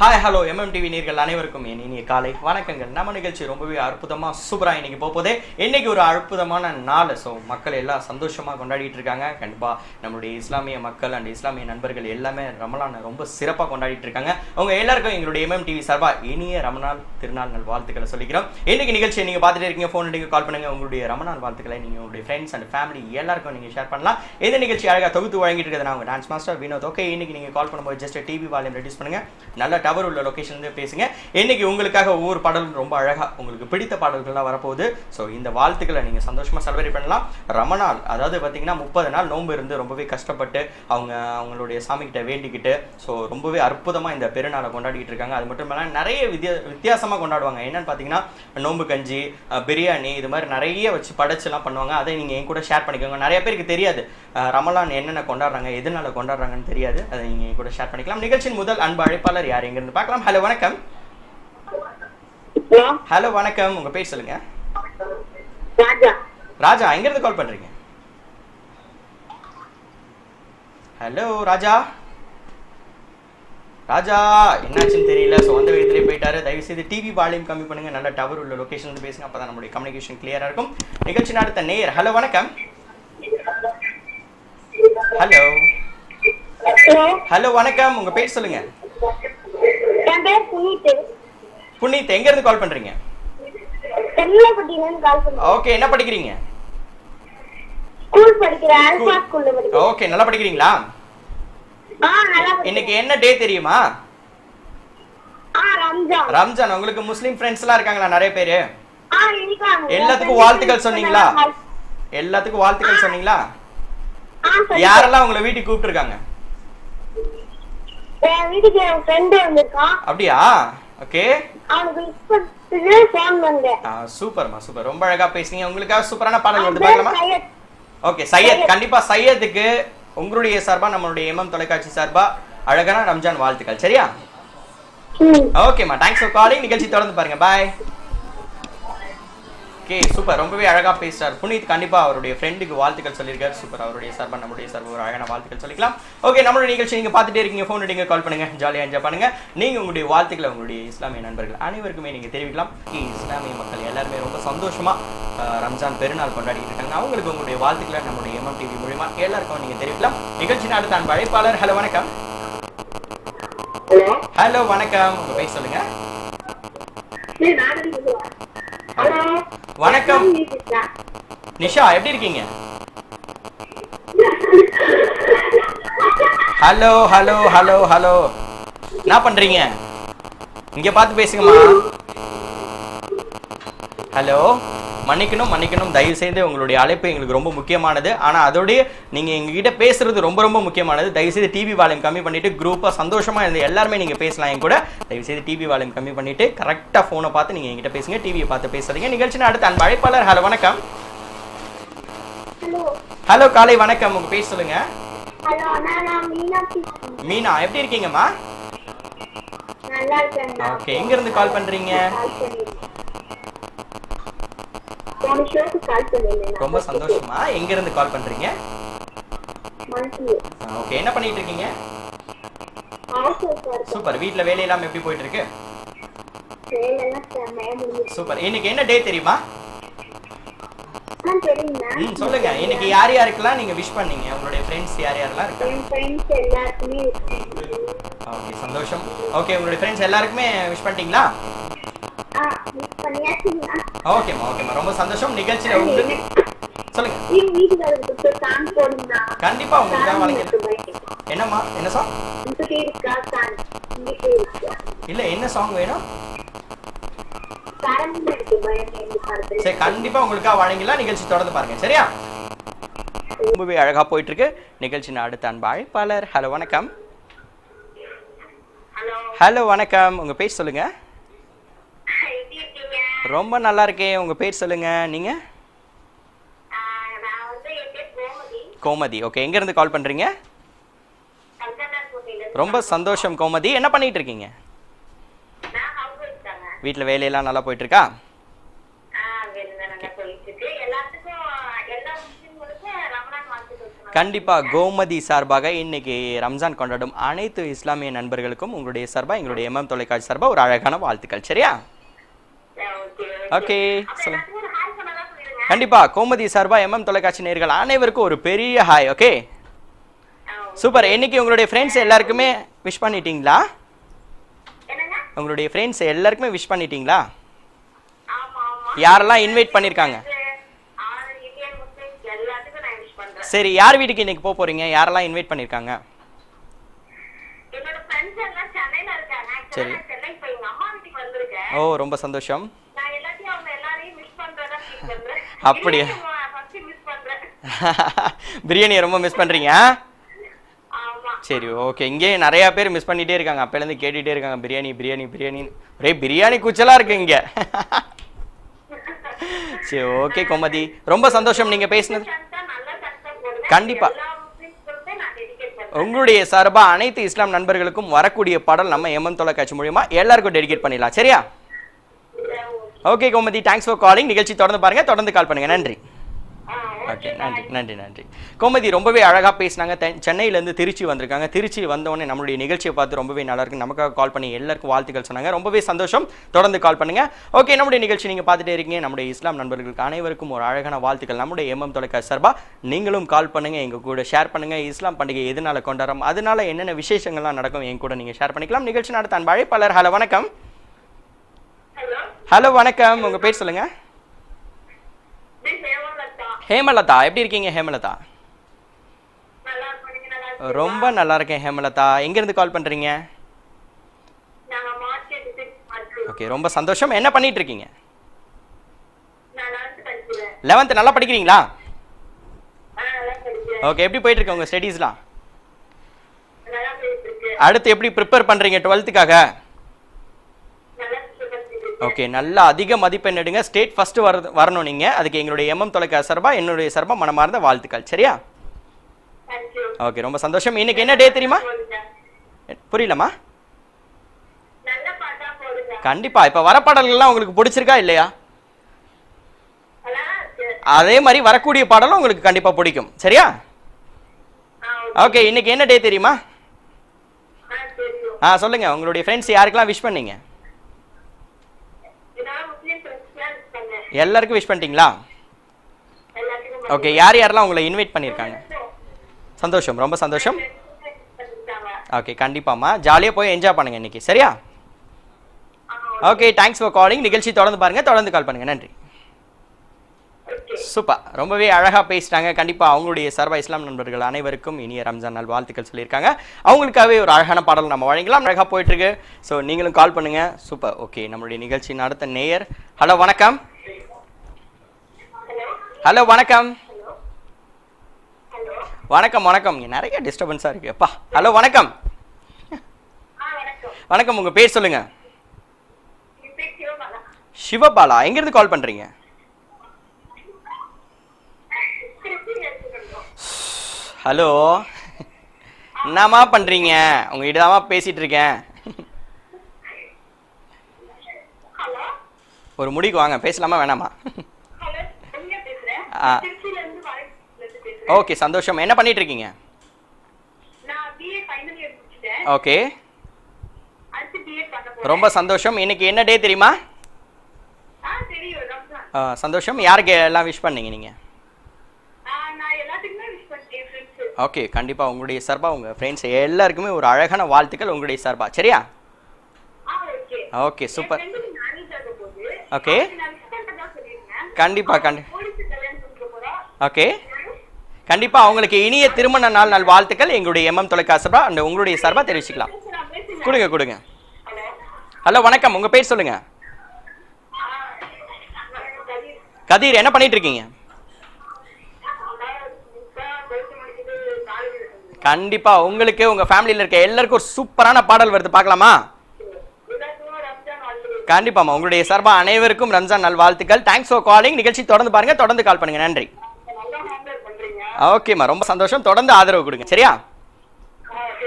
Hi hello எம்எம்டிவி நீர்கள் அனைவருக்கும் என் இனிய காலை வணக்கங்கள். நம்ம நிகழ்ச்சி ரொம்பவே அற்புதமாக சூப்பராக இன்னைக்கு போக போதே இன்னைக்கு ஒரு அற்புதமான நாள். ஸோ மக்கள் எல்லாம் சந்தோஷமாக கொண்டாடிட்டு இருக்காங்க. கண்டிப்பாக நம்மளுடைய இஸ்லாமிய மக்கள் அண்ட் இஸ்லாமிய நண்பர்கள் எல்லாமே ரமலானை ரொம்ப சிறப்பாக கொண்டாடிட்டு இருக்காங்க. அவங்க எல்லாருக்கும் எங்களுடைய எம்எம் டிவி சார்பாக இனிய ரமணால் திருநாள் வாழ்த்துக்களை சொல்லிக்கிறோம். இன்னைக்கு நிகழ்ச்சியை நீங்கள் பார்த்துட்டு இருக்கீங்க. ஃபோன் அடிக்க கால் பண்ணுங்கள் உங்களுடைய ரமணால் வாழ்த்துக்களை நீங்கள் உங்களுடைய ஃப்ரெண்ட்ஸ் அண்ட் ஃபேமிலி எல்லாருக்கும் நீங்கள் ஷேர் பண்ணலாம். இந்த நிகழ்ச்சி அழகாக தொகுத்து வழங்கிட்டு இருக்கிறது நான் உங்கள் டான்ஸ் மாஸ்டர் வினோத். ஓகே இன்னைக்கு நீங்கள் கால் பண்ணும்போது ஜஸ்ட் டிவி வால்யூம் ரெடியூஸ் பண்ணுங்கள் நல்ல டவர் உள்ள லொகேஷன் பேசுங்க. இன்னைக்கு உங்களுக்காக ஒவ்வொரு பாடலும் ரொம்ப அழகா உங்களுக்கு பிடித்த பாடல்கள்லாம் வரப்போகுது. ஸோ இந்த வாழ்த்துக்களை நீங்க சந்தோஷமா செலிப்ரேட் பண்ணலாம். ரமணால் அதாவது பார்த்தீங்கன்னா முப்பது நாள் நோன்பு இருந்து ரொம்பவே கஷ்டப்பட்டு அவங்க அவங்களுடைய சாமி கிட்ட வேண்டிக்கிட்டு ஸோ ரொம்பவே அற்புதமா இந்த பெருநாளை கொண்டாடிக்கிட்டு இருக்காங்க. அது மட்டும் இல்லாமல் நிறைய வித்தியா வித்தியாசமா கொண்டாடுவாங்க. என்னன்னு பார்த்தீங்கன்னா நோன்பு கஞ்சி பிரியாணி இது மாதிரி நிறைய வச்சு படைச்செல்லாம் பண்ணுவாங்க. அதை நீங்க என் கூட ஷேர் பண்ணிக்கோங்க. நிறைய பேருக்கு தெரியாது. ரமலான் என்னென்ன கொண்டாடுறாங்க எதனால கொண்டாடுறாங்கன்னு தெரியாது. அதை நீங்க கூட ஷேர் பண்ணிக்கலாம். நிகழ்ச்சியின் முதல் அன்பு அழைப்பாளர் யார்? எங்கிருந்து பார்க்கலாம். ஹலோ வணக்கம். ஹலோ. வணக்கம். உங்க பேர் சொல்லுங்க. ராஜா. ராஜா எங்கிருந்து கால் பண்றீங்க? ஹலோ ராஜா. ராஜா என்னாச்சுன்னு தெரியல. ஸோ அந்த விதத்திலே போயிட்டாரு. தயவு செய்து டிவி வால்யூம் கம்மி பண்ணுங்க. நல்ல டவர் உள்ள லொகேஷன் வந்து பேசுங்க. அப்பதான் நம்மளுடைய கம்யூனிகேஷன் கிளியரா இருக்கும். நிகழ்ச்சி நடத்த நேயர். ஹலோ வணக்கம். ஹலோ. ஹலோ வணக்கம். உங்க பேர் சொல்லுங்க. என் பேர் புனித் புனித் எங்க இருந்து கால் பண்றீங்க? செல்லப்பட்டியிலேருந்து கால் பண்ணேன் ஓகே என்ன படிக்கிறீங்க? ஸ்கூல் படிக்கிறேன் ஆல்பா ஸ்கூல்ல படிக்கிறேன். ஓகே நல்லா படிக்கிறீங்களா? ஆ நல்லா படிக்கிறேன். இன்னைக்கு என்ன டே தெரியுமா? ரம்ஜான். உங்களுக்கு முஸ்லீம் ஃப்ரெண்ட்ஸ் எல்லாம் இருக்காங்களா நிறைய பேரு? இருக்காங்க. எல்லாத்துக்கும் வாழ்த்துக்கள் சொன்னீங்களா? எல்லாத்துக்கும் வாழ்த்துக்கள் சொன்னீங்களா? யாரெல்லாம் உங்களை வீட்டுக்கு கூப்பிட்டுருக்காங்க? என் வீட்டுக்கு என் ஃப்ரெண்டு வந்திருக்கான். அப்படியா? ஓகே அவனுக்கு ஃபோன் சூப்பர்மா சூப்பர். ரொம்ப அழகா பேசுனீங்க. உங்களுக்காக சூப்பரான பாடல் வந்து பேர் பார்க்கலாமா. ஓகே சையத். கண்டிப்பா சையத்துக்கு உங்களுடைய சார்பா நம்மளுடைய எம்எம் தொலைக்காட்சி சார்பா அழகான ரம்ஜான் வாழ்த்துக்கள். சரியா? ம். ஓகேம்மா தேங்க்ஸ் ஃபார் காலிங் நிகழ்ச்சி தொடர்ந்து பாருங்க. பாய் ஓகே சூப்பர் ரொம்பவே அழகா பேசுறார் புனித். கண்டிப்பா அவருடைய ஃப்ரெண்டுக்கு வாழ்த்துக்கள் சொல்லியிருக்காரு. சூப்பர் அவருடைய சார்பா நம்முடைய சார்பா ஒரு அழகான வாழ்த்துக்கள் சொல்லிக்கலாம். ஓகே நம்மளுடைய நிகழ்ச்சி நீங்க பார்த்துட்டே இருக்கீங்க. ஃபோன் அடிங்க கால் பண்ணுங்க. ஜாலியா என்ஜாய் பண்ணுங்க. நீங்க உங்களுடைய வாழ்த்துக்களை உங்களுடைய இஸ்லாமிய நண்பர்கள் அனைவருக்குமே நீங்க தெரிவிக்கலாம். இஸ்லாமிய மக்கள் எல்லாருமே ரொம்ப சந்தோஷமா அஹ், ரம்ஜான் பெருநாள் கொண்டாடிட்டு இருக்காங்க. அவங்களுக்கு உங்களுடைய வாழ்த்துக்களை நம்மளுடைய எம்எம் டிவி மூலியமா எல்லாருக்கும் நீங்க தெரிவிக்கலாம். நிகழ்ச்சி அடுத்த அன்பு அழைப்பாளர் ஹலோ வணக்கம் ஹலோ வணக்கம். உங்க பேர் சொல்லுங்க. சரி. ஹலோ வணக்கம். நிஷா எப்படி இருக்கீங்க? Hello hello hello hello. என்ன பண்றீங்க? இங்க பார்த்து பேசுங்கம்மா. ஹலோ. மன்னிக்கணும் மன்னிக்கணும். தயவு செய்து உங்களுடைய அழைப்பு எங்களுக்கு ரொம்ப முக்கியமானது. ஆனா அதோடய நீங்க எங்ககிட்ட பேசுறது ரொம்ப ரொம்ப முக்கியமானது. தயவு செய்து டிவி வால்யூம் கம்மி பண்ணிட்டு குரூப்பா சந்தோஷமா இருந்து எல்லாருமே நீங்க பேசலாம் என் கூட. தயவு செய்து டிவி வால்யூம் கம்மி பண்ணிட்டு கரெக்டா போனை பார்த்து நீங்க என்கிட்ட பேசுங்க. டிவியை பார்த்து பேசாதீங்க. நிகழ்ச்சி அடுத்த அன்பு அழைப்பாளர். ஹலோ வணக்கம். ஹலோ காலை வணக்கம். உங்க பேர் சொல்லுங்க. மீனா எப்படி இருக்கீங்கம்மா. ஓகே எங்க இருந்து கால் பண்றீங்க கால் பண்ணிருக்கேன். போன ஷோக்கு கால் பண்ணிருந்தேன் நான். ரொம்ப சந்தோஷமா? எங்க இருந்து கால் பண்றீங்க. ஓகே என்ன பண்ணிட்டு இருக்கீங்க. சூப்பர். வீட்ல வேலையெல்லாம் எப்படி போயிட்டு இருக்கு. சூப்பர். இன்னைக்கு என்ன டே தெரியுமா. ம் சொல்லுங்க. இன்னைக்கு யார் யாருக்கெல்லாம் நீங்க விஷ் பண்ணீங்க? உங்களுடைய ஃப்ரெண்ட்ஸ் யார் யாரெல்லாம் இருக்காங்க. ஓகே சந்தோஷம். ஓகே உங்களுடைய ஃப்ரெண்ட்ஸ் எல்லாருக்குமே விஷ் பண்ணிட்டீங்களா. ஓகேம்மா ஓகேம்மா ரொம்ப சந்தோஷம். நிகழ்ச்சியில உண்டு சொல்லுங்க. கண்டிப்பா உங்களுக்கு தான் சாமி வழங்க இருக்கு பைக்கு. என்னம்மா? என்ன சாங்? இல்ல என்ன சாங் வேணும். சரி கண்டிப்பா உங்களுக்காக வழங்கிலாம் நிகழ்ச்சி தொடர்ந்து பாருங்க. சரியா? ரொம்பவே அழகா போயிட்டு இருக்கு நிகழ்ச்சி அடுத்த அன்பு அழைப்பாளர். ஹலோ வணக்கம். ஹலோ வணக்கம். உங்க பேர் சொல்லுங்க. ரொம்ப நல்லா இருக்கேன் உங்க பேர் சொல்லுங்க. நீங்க? கோமதி. ஓகே எங்க இருந்து கால் பண்றீங்க? ரொம்ப சந்தோஷம் கோமதி. என்ன பண்ணிட்டு இருக்கீங்க வீட்டில் வேலையெல்லாம் நல்லா போயிட்டு இருக்கா கண்டிப்பா கோமதி சார்பாக இன்னைக்கு ரம்ஜான் கொண்டாடும் அனைத்து இஸ்லாமிய நண்பர்களுக்கும் உங்களுடைய சார்பாக எங்களுடைய எம்எம் தொலைக்காட்சி சார்பாக ஒரு அழகான வாழ்த்துக்கள். சரியா? ஓகே சொல்லுங்க கண்டிப்பா கோமதி சார்பா எம்எம் தொலைக்காட்சி நேர்கள் அனைவருக்கும் ஒரு பெரிய ஹாய் ஓகே. சூப்பர் இன்னைக்கு உங்களுடைய ஃப்ரெண்ட்ஸ் எல்லாருக்குமே விஷ் பண்ணிட்டீங்களா? உங்களுடைய ஃப்ரெண்ட்ஸ் எல்லாருக்குமே விஷ் பண்ணிட்டீங்களா? யாரெல்லாம் இன்வைட் பண்றேன். சரி யார் வீட்டுக்கு இன்னைக்கு போக போறீங்க? யாரெல்லாம் இன்வைட் Actually, சரி. நான் சென்னை இப்ப எங்க அம்மா வீட்டுக்கு வந்திருக்கேன் ஓ ரொம்ப சந்தோஷம். அப்படியா? பிரியாணியை ரொம்ப மிஸ் பண்றீங்க ஆமா. சரி ஓகே இங்கேயே நிறைய பேர் மிஸ் பண்ணிட்டே இருக்காங்க. அப்பையிலேருந்து கேட்டுட்டே இருக்காங்க பிரியாணி பிரியாணி பிரியாணி ஒரே பிரியாணி குச்சலா இருக்கு இங்க. சரி ஓகே கோமதி. ரொம்ப சந்தோஷம் நீங்க பேசினது. சத்தா நல்ல சத்தம் போடுங்க கண்டிப்பா. எல்லா முஸ்லிம்ஸ்களுக்கும் நான் டெடிகேட் பண்றேன். உங்களுடைய சார்பா அனைத்து இஸ்லாம் நண்பர்களுக்கும் வரக்கூடிய பாடல் நம்ம எம்எம் தொலைக்காட்சி மூலியமா எல்லாருக்கும் டெடிகேட் பண்ணிடலாம். சரியா? Okay Gomathi thanks for calling நிகழ்ச்சி தொடர்ந்து பாருங்க. தொடர்ந்து கால் பண்ணுங்க. நன்றி. ஓகே நன்றி நன்றி நன்றி. கோமதி ரொம்பவே அழகாக பேசினாங்க. சென்னையிலேருந்து திருச்சி வந்திருக்காங்க. திருச்சி வந்தோடனே நம்மளுடைய நிகழ்ச்சியை பார்த்து ரொம்பவே நல்லா இருக்கு நமக்காக கால் பண்ணி எல்லாருக்கும் வாழ்த்துக்கள் சொன்னாங்க. ரொம்பவே சந்தோஷம். தொடர்ந்து கால் பண்ணுங்க. ஓகே நம்முடைய நிகழ்ச்சி நீங்கள் பார்த்துட்டே இருக்கீங்க. நம்முடைய இஸ்லாம் நண்பர்களுக்கு அனைவருக்கும் ஒரு அழகான வாழ்த்துக்கள். நம்முடைய எம்எம் தொலைக்காட்சி சார்பா நீங்களும் கால் பண்ணுங்க. எங்க கூட ஷேர் பண்ணுங்க. இஸ்லாம் பண்டிகை எதனால கொண்டாடுறோம்? அதனால என்னென்ன விசேஷங்கள்லாம் நடக்கும்? என் கூட நீங்க ஷேர் பண்ணிக்கலாம். நிகழ்ச்சி நடத்த அன்பு அழைப்பாளர். ஹலோ வணக்கம். ஹலோ வணக்கம். உங்க பேர் சொல்லுங்க. ஹேமலதா. எப்படி இருக்கீங்க ஹேமலதா? ரொம்ப நல்லா இருக்கேன் ஹேமலதா. எங்கேருந்து கால் மார்க்கெட் ஓகே ரொம்ப சந்தோஷம். என்ன பண்ணிட்டு இருக்கீங்க? லெவன்த்து நல்லா படிக்கிறீங்களா? ஓகே எப்படி போயிட்டு இருக்கு உங்க ஸ்டடீஸ்லாம் அடுத்து எப்படி ப்ரிப்பேர் பண்றீங்க டுவெல்த்துக்காக ஓகே. நல்லா அதிக மதிப்பெண் எடுங்க. ஸ்டேட் ஃபர்ஸ்ட் வர வரணும் நீங்க. அதுக்கு எங்களுடைய எம்எம் தொலைக்காட்சி சார்பா என்னுடைய சார்பா மனமார்ந்த வாழ்த்துக்கள். சரியா? ஓகே ரொம்ப சந்தோஷம். இன்னைக்கு என்ன டே தெரியுமா? போடுங்க. கண்டிப்பா. இப்ப வர பாடல்கள்லாம் உங்களுக்கு பிடிச்சிருக்கா இல்லையா? அதே மாதிரி வரக்கூடிய பாடலும் உங்களுக்கு கண்டிப்பா பிடிக்கும். சரியா? ஓகே. இன்னைக்கு என்ன டே தெரியுமா? ஆ தெரியும். ஆ சொல்லுங்க. உங்களுடைய ஃப்ரெண்ட்ஸ் யாருக்கெல்லாம் விஷ் பண்ணீங்க இதனால முஸ்லீம் ஃப்ரெண்ட்ஸ்லாம் மிஸ் பண்ணேன் எல்லாருக்கும் விஷ் பண்ணிட்டீங்களா? ஓகே யார் யாரெல்லாம் உங்களை இன்வைட் பண்ணியிருக்காங்க? சந்தோஷம் ரொம்ப சந்தோஷம். ஓகே கண்டிப்பாம்மா. ஜாலியாக போய் என்ஜாய் பண்ணுங்க இன்றைக்கி சரியா? ஓகே தேங்க்ஸ் ஃபார் காலிங் நிகழ்ச்சி தொடர்ந்து பாருங்கள் தொடர்ந்து கால் பண்ணுங்க. நன்றி. சூப்பர் ரொம்பவே அழகாக பேசிட்டாங்க. கண்டிப்பாக அவங்களுடைய சர்வ இஸ்லாம் நண்பர்கள் அனைவருக்கும் இனிய ரம்ஜான் நாள் வாழ்த்துக்கள் சொல்லியிருக்காங்க. அவங்களுக்காகவே ஒரு அழகான பாடல் நம்ம வழங்கலாம் அழகாக போயிட்டுருக்கு. ஸோ நீங்களும் கால் பண்ணுங்கள் சூப்பர் ஓகே நம்மளுடைய நிகழ்ச்சி நடத்த நேயர். ஹலோ வணக்கம். ஹலோ வணக்கம். வணக்கம் வணக்கம். நிறைய டிஸ்டர்பன்ஸாக இருக்கு. அப்பா ஹலோ வணக்கம். வணக்கம். உங்கள் பேர் சொல்லுங்க. சிவபாலா. எங்கேருந்து கால் பண்ணுறீங்க ஹலோ என்னம்மா பண்ணுறீங்க உங்ககிட்ட தாம்மா பேசிகிட்டு இருக்கேன். ஒரு முடிக்கு வாங்க. பேசலாமா வேணாமா? ஓகே சந்தோஷம். என்ன பண்ணிட்டு இருக்கீங்க ஓகே. ரொம்ப சந்தோஷம். இன்னைக்கு என்ன டே தெரியுமா? சந்தோஷம். யாருக்கு எல்லாம் விஷ் பண்ணீங்க நீங்கள் ஓகே கண்டிப்பாக உங்களுடைய சார்பா உங்கள் ஃப்ரெண்ட்ஸ் எல்லாருக்குமே ஒரு அழகான வாழ்த்துக்கள் உங்களுடைய சார்பா. சரியா? Okay okay. சூப்பர் என் friend மேரேஜ் ஓகே கண்டிப்பாக அவங்களுக்கு இனிய திருமண நாள் நாள் வாழ்த்துக்கள். எங்களுடைய எம்எம் தொலைக்காசு சார்பாக அந்த உங்களுடைய சார்பாக தெரிவிச்சுக்கலாம். கொடுங்க கொடுங்க. ஹலோ வணக்கம். உங்கள் பேர் சொல்லுங்க. கதிர் என்ன பண்ணிட்டு இருக்கீங்க? கண்டிப்பா உங்களுக்கு உங்க ஃபேமிலியில இருக்க எல்லாருக்கும் ஒரு சூப்பரான பாடல் வருது. பார்க்கலாமா? கண்டிப்பாமா உங்களுடைய சார்பா அனைவருக்கும் ரம்ஜான் நல் வாழ்த்துக்கள். தேங்க்ஸ் ஃபார் காலிங் நிகழ்ச்சி தொடர்ந்து பாருங்க. தொடர்ந்து கால் பண்ணுங்க. நன்றி. ஓகேம்மா ரொம்ப சந்தோஷம். தொடர்ந்து ஆதரவு கொடுங்க. சரியா?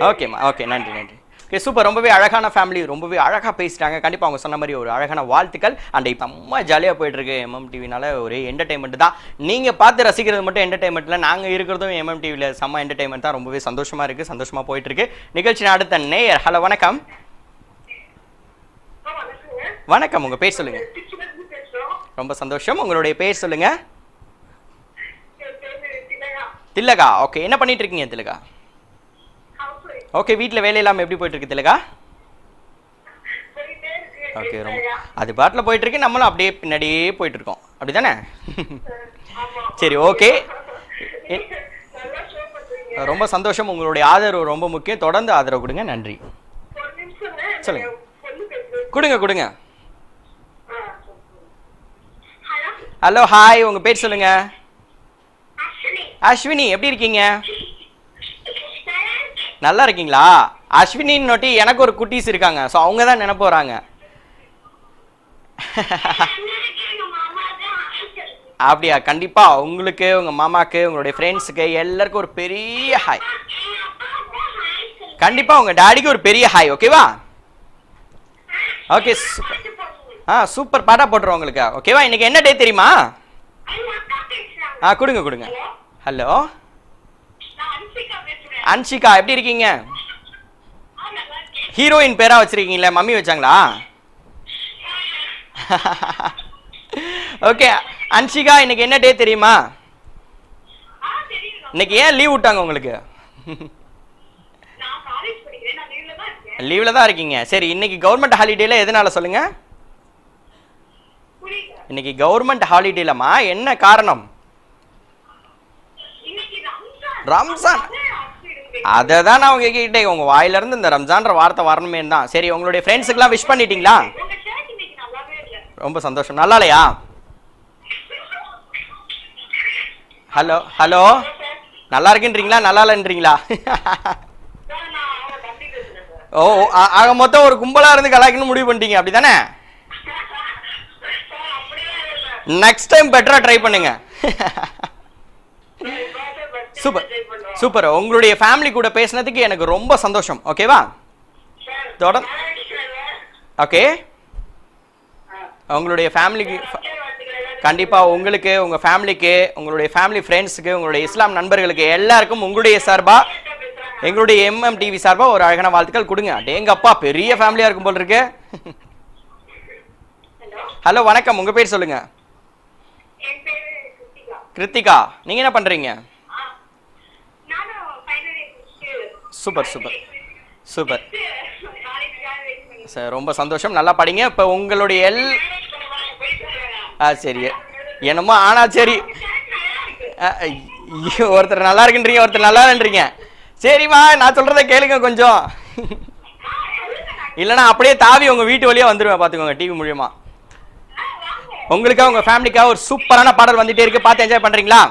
ஓகேம்மா ஓகே நன்றி நன்றி. ஓகே சூப்பர் ரொம்பவே அழகான ஃபேமிலி ரொம்பவே அழகாக பேசிட்டாங்க. கண்டிப்பாக அவங்க சொன்ன மாதிரி ஒரு அழகான வாழ்த்துக்கள். அண்ட் இப்போ அம்மா ஜாலியாக போயிட்டு இருக்கு எம்எம் டிவினால ஒரு என்டர்டைன்மெண்ட் தான். நீங்கள் பார்த்து ரசிக்கிறது மட்டும் என்டர்டைன்மெண்ட்டில் நாங்கள் இருக்கிறதும் எம்எம் டிவியில் செம்ம என்டர்டைன்மெண்ட் தான். ரொம்பவே சந்தோஷமாக இருக்குது சந்தோஷமாக போயிட்டு இருக்கு நிகழ்ச்சி அடுத்த நேயர். ஹலோ வணக்கம். வணக்கம். உங்கள் பேர் சொல்லுங்கள் ரொம்ப சந்தோஷம். உங்களுடைய பேர் சொல்லுங்கள் திலகா. ஓகே என்ன பண்ணிட்டு இருக்கீங்க திலகா. ஓகே வீட்டில் வேலையெல்லாம் எப்படி போயிட்டு இருக்கு திலகா. ஓகே ரொம்ப. அது பாட்டில் போயிட்டு இருக்கு நம்மளும் அப்படியே பின்னாடியே போயிட்டு இருக்கோம் அப்படிதானே ஆமா. சரி ஓகே. ரொம்ப சந்தோஷம் உங்களுடைய ஆதரவு ரொம்ப முக்கியம் தொடர்ந்து ஆதரவு கொடுங்க நன்றி. சொல்லுங்க. கொடுங்க கொடுங்க. ஹலோ ஹலோ ஹாய் உங்க பேர் சொல்லுங்க அஸ்வினி எப்படி இருக்கீங்க? நல்லா இருக்கீங்களா? அஸ்வினின்னு நோட்டி எனக்கு ஒரு குட்டீஸ் இருக்காங்க. ஸோ அவங்க தான் நினைப்பு வராங்க அப்படியா? கண்டிப்பாக உங்களுக்கு உங்கள் மாமாக்கு உங்களுடைய ஃப்ரெண்ட்ஸுக்கு எல்லாருக்கும் ஒரு பெரிய ஹாய் கண்டிப்பாக உங்கள் டாடிக்கு ஒரு பெரிய ஹாய் ஓகேவா ஓகே சூப்பர் ஆ சூப்பர் பாட்டாக போட்டுருவோம் உங்களுக்கு. ஓகேவா இன்னைக்கு என்ன டே தெரியுமா? ஆ கொடுங்க கொடுங்க. ஹலோ. அன்ஷிகா எப்படி இருக்கீங்க. ஹீரோயின் பேரா வச்சிருக்கீங்களே மம்மி வச்சாங்களா? ஓகே அன்ஷிகா இன்னைக்கு என்ன டே தெரியுமா. இன்னைக்கு ஏன் லீவ் விட்டாங்க உங்களுக்கு? லீவ்ல தான் இருக்கீங்க. சரி இன்னைக்கு கவர்மெண்ட் ஹாலிடேல எதனால சொல்லுங்க. இன்னைக்கு கவர்மெண்ட் ஹாலிடேலமா என்ன காரணம்? ரம்ஜான். அதை தான் நான் உங்க வாயில இருந்து இந்த ரம்ஜான்ற வார்த்தை வரணுமே தான் சரி உங்களுடைய ஃப்ரெண்ட்ஸுக்கெல்லாம் விஷ் பண்ணிட்டீங்களா உங்க. ரொம்ப சந்தோஷம் நல்லா இல்லையா ஹலோ ஹலோ நல்லா இருக்குன்றீங்களா நல்லா இல்லைன்றீங்களா. ஓ ஆக மொத்தம் ஒரு கும்பலா இருந்து கலாய்க்கணும்னு முடிவு பண்ணிட்டீங்க இல்ல சார். நெக்ஸ்ட் டைம் பெட்டரா ட்ரை பண்ணுங்க சூப்பர். சூப்பர் உங்களுடைய ஃபேமிலி கூட பேசினதுக்கு எனக்கு ரொம்ப சந்தோஷம். ஓகேவா தொடர்- ஓகே உங்களுடைய ஃபேமிலிக்கு ஓகே, வாழ்த்துக்கள். கண்டிப்பா உங்களுக்கு உங்க ஃபேமிலிக்கு உங்களுடைய ஃபேமிலி ஃப்ரெண்ட்ஸுக்கு உங்களுடைய இஸ்லாம் நண்பர்களுக்கு எல்லாருக்கும் உங்களுடைய சார்பா பேசுறாங்க. எங்களுடைய எம்எம் டிவி சார்பா ஒரு அழகான வாழ்த்துக்கள் கொடுங்க. டேங்கப்பா பெரிய ஃபேமிலியா இருக்கும் போல இருக்கு. ஹலோ வணக்கம். உங்க பேர் சொல்லுங்க. என் பேரு கிருத்திகா. கிருத்திகா. நீங்க என்ன பண்றீங்க? Super super. சூப்பர். சார் ரொம்ப சந்தோஷம். நல்லா படிங்க. இப்போ உங்களுடைய எல் ஆ சரி. என்னமோ ஆனா சரி. ஐயோ, ஒருத்தர் நல்லா இருக்குன்றீங்க ஒருத்தர் நல்லா இல்லைன்றீங்க. சரிம்மா நான் சொல்கிறத கேளுங்க கொஞ்சம். இல்லைன்னா அப்படியே தாவி உங்கள் வீட்டு வழியாக வந்துருவேன் பார்த்துக்கோங்க டிவி மூலியமாக உங்களுக்காக உங்கள் ஃபேமிலிக்காக ஒரு சூப்பரான பாடல் வந்துகிட்டே இருக்குது பார்த்து என்ஜாய் பண்ணுறீங்களா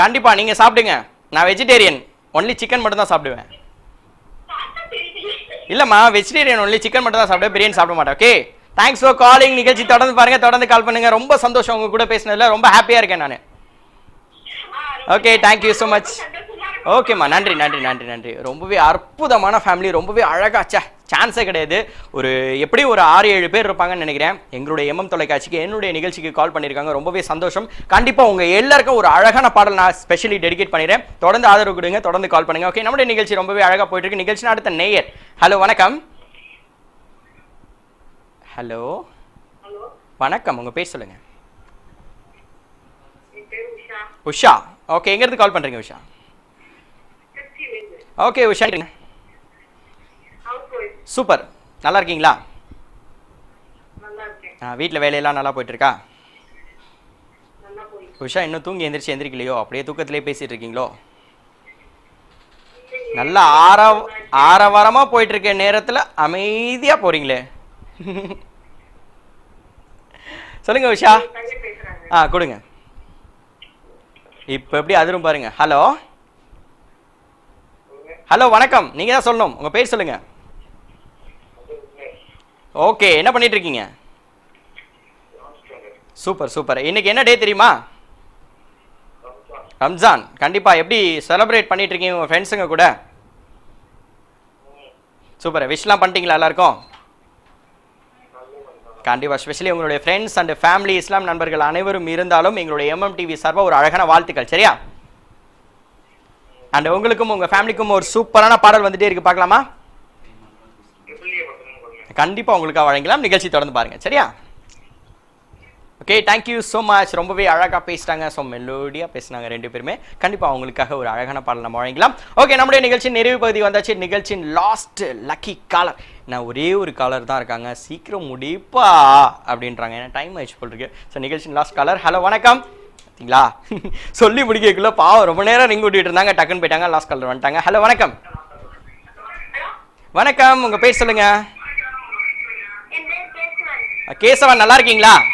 கண்டிப்பாக நீங்கள் சாப்பிடுங்க. நான் வெஜிடேரியன் ஒன்லி சிக்கன் மட்டும் தான் சாப்பிடுவேன். இல்லைம்மா வெஜிடேரியன் ஒன்லி சிக்கன் மட்டும் தான் சாப்பிடுவேன். பிரியாணி சாப்பிட மாட்டேன் ஓகே தேங்க்ஸ் ஃபார் காலிங் நிகழ்ச்சி. தொடர்ந்து பாருங்கள் தொடர்ந்து கால் பண்ணுங்கள் ரொம்ப சந்தோஷம் உங்கள் கூட பேசினதில். ரொம்ப ஹாப்பியாக இருக்கேன் நான். Okay thank okay thank you so much ஓகேம்மா நன்றி நன்றி நன்றி நன்றி. ரொம்பவே அற்புதமான ஃபேமிலி ரொம்பவே அழகாச்சே சான்ஸே கிடையாது. ஒரு எப்படி ஒரு ஆறு ஏழு பேர் இருப்பாங்கன்னு நினைக்கிறேன். எங்களுடைய எம்எம் தொலைக்காட்சிக்கு என்னுடைய நிகழ்ச்சிக்கு கால் பண்ணியிருக்காங்க. ரொம்பவே சந்தோஷம். கண்டிப்பாக உங்கள் எல்லாருக்கும் ஒரு அழகான பாடல் நான் ஸ்பெஷலி டெடிகேட் பண்ணிடுறேன். தொடர்ந்து ஆதரவு கொடுங்க. தொடர்ந்து கால் பண்ணுங்க. ஓகே நம்முடைய நிகழ்ச்சி ரொம்பவே அழகாக போயிட்டு இருக்கு நிகழ்ச்சி அடுத்த நேயர். ஹலோ வணக்கம். ஹலோ வணக்கம். உங்கள் பேர் சொல்லுங்கள் உஷா. ஓகே எங்கேருந்து கால் பண்ணுறீங்க உஷா? ஓகே உஷா. சூப்பர். நல்லா இருக்கீங்களா இருக்கேன் வீட்டில் வேலையெல்லாம் நல்லா போயிட்டு இருக்கா நல்லா போயிட்டு உஷா இன்னும் தூங்கி எந்திரிச்சு எந்திரிக்கலையோ? அப்படியே தூக்கத்திலே பேசிட்டு இருக்கீங்களோ நல்லா ஆற ஆரவாரமா போயிட்டு இருக்க நேரத்துல அமைதியா போறீங்களே. சொல்லுங்க உஷா. ஆ கொடுங்க. இப்போ எப்படி அதிரும் பாருங்க. ஹலோ? ஹலோ வணக்கம். நீங்க தான் சொல்லணும். உங்க பேர் சொல்லுங்க. ஓகே என்ன பண்ணிட்டு இருக்கீங்க சூப்பர் சூப்பர் இன்னைக்கு என்ன டே தெரியுமா? ரம்ஜான். கண்டிப்பா. எப்படி செலிப்ரேட் பண்ணிட்டு இருக்கீங்க உங்க ஃப்ரெண்ட்ஸுங்க கூட? சூப்பர் விஷ்லாம் பண்ணிட்டீங்களா எல்லாருக்கும்? கண்டிப்பாக ஸ்பெஷலி உங்களுடைய ஃப்ரெண்ட்ஸ் அண்ட் ஃபேமிலி இஸ்லாம் நண்பர்கள் அனைவரும் இருந்தாலும் எங்களுடைய எம்எம் டிவி சார்பாக ஒரு அழகான வாழ்த்துக்கள். சரியா? அண்ட் உங்களுக்கும் உங்கள் ஃபேமிலிக்கும் ஒரு சூப்பரான பாடல் வந்துட்டே இருக்கு. பார்க்கலாமா? கண்டிப்பாக உங்களுக்காக வழங்கலாம். நிகழ்ச்சி தொடர்ந்து பாருங்கள் சரியா? ஓகே தேங்க்யூ ஸோ மச் ரொம்பவே அழகாக பேசிட்டாங்க. ஸோ மெலோடியாக பேசினாங்க ரெண்டு பேருமே. கண்டிப்பாக அவங்களுக்காக ஒரு அழகான பாடல் நம்ம வழங்கலாம் ஓகே நம்முடைய நிகழ்ச்சி நிறைவு பகுதி வந்தாச்சு. நிகழ்ச்சியின் லாஸ்ட் லக்கி காலர் நான் ஒரே ஒரு காலர் தான் இருக்காங்க. சீக்கிரம் முடிப்பா அப்படின்றாங்க. ஏன்னா டைம் ஆயிடுச்சு போல் இருக்கு. ஸோ நிகழ்ச்சியின் லாஸ்ட் காலர் ஹலோ வணக்கம். பார்த்தீங்களா? சொல்லி முடிக்கக்குள்ள பாவம் ரொம்ப நேரம் ரிங் விட்டுட்டு இருந்தாங்க. டக்குன்னு போயிட்டாங்க. லாஸ்ட் காலர் வந்துட்டாங்க. ஹலோ வணக்கம். வணக்கம். உங்கள் பேர் சொல்லுங்கள் கேசவன் நல்லா இருக்கீங்களா? நல்லா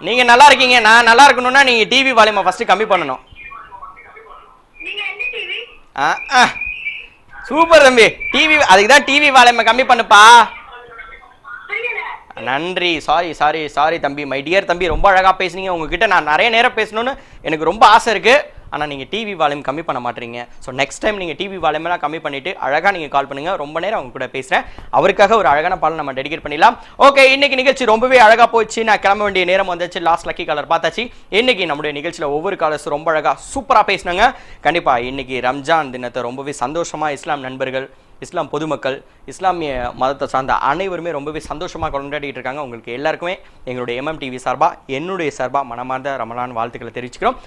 நீங்க நல்லா இருக்கீங்க. நான் நல்லா இருக்கணும்னா நீங்க டிவி வால்யூமை ஃபர்ஸ்ட் கம்மி பண்ணணும். ஆ, ஆ. சூப்பர் தம்பி. டிவி அதுக்கு தான் டிவி வால்யூமை கம்மி பண்ணுப்பா. நன்றி. சாரி சாரி சாரி தம்பி. மை டியர் தம்பி ரொம்ப அழகாக பேசுனீங்க. உங்ககிட்ட நான் நிறைய நேரம் பேசணும்னு எனக்கு ரொம்ப ஆசை இருக்குது ஆனால் நீங்கள் டிவி வால்யூம் கம்மி பண்ண மாட்டீங்க. ஸோ நெக்ஸ்ட் டைம் நீங்கள் டிவி வால்யூமெல்லாம் கம்மி பண்ணிட்டு அழகாக நீங்கள் கால் பண்ணுங்க. ரொம்ப நேரம் அவங்க கூட பேசுகிறேன் அவருக்காக ஒரு அழகான பாலம் நம்ம டெடிகேட் பண்ணிடலாம். ஓகே இன்றைக்கி நிகழ்ச்சி ரொம்பவே அழகாக போச்சு நான் கிளம்ப வேண்டிய நேரம் வந்துச்சு. லாஸ்ட் லக்கி காலர் பார்த்தாச்சு. இன்றைக்கி நம்முடைய நிகழ்ச்சியில் ஒவ்வொரு காலர்ஸ் ரொம்ப அழகாக சூப்பராக பேசினாங்க. கண்டிப்பாக இன்றைக்கி ரம்ஜான் தினத்தை ரொம்பவே சந்தோஷமாக இஸ்லாம் நண்பர்கள் இஸ்லாம் பொதுமக்கள் இஸ்லாமிய மதத்தை சார்ந்த அனைவருமே ரொம்பவே சந்தோஷமாக கொண்டாடிட்டு இருக்காங்க. உங்களுக்கு எல்லாருக்குமே எங்களுடைய எம்எம் டிவி சார்பாக என்னுடைய சார்பாக மனமார்ந்த ரமலான் வாழ்த்துக்களை தெரிவிச்சுக்கிறோம்.